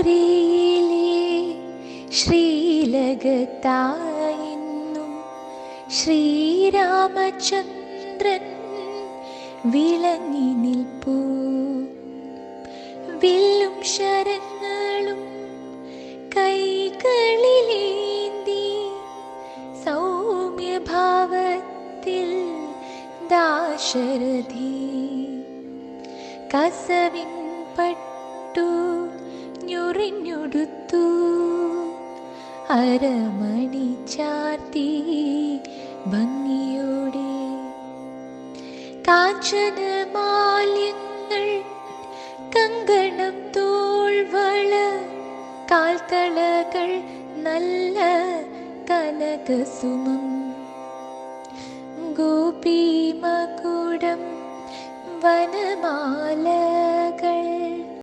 പുരയിലെ ശ്രീലകത്തായെന്നും ശ്രീരാമചന്ദ്രൻ വിളങ്ങി നിൽപ്പൂ. വില്ലും ശരങ്ങളും കൈകളിലേന്തി സൗമ്യഭാവത്തിൽ ദാശരഥി കസവിൻ പട്ടു ഞൊറിഞ്ഞൊടുത്തു അരമണി ചാർത്തി ഭംഗിയോടെ. കാഞ്ചന മാല്യങ്ങൾ കങ്കണം തോൾവള കാൽത്തളകൾ നല്ല കനകസുമം. ഗോപീമകുടം വനമാല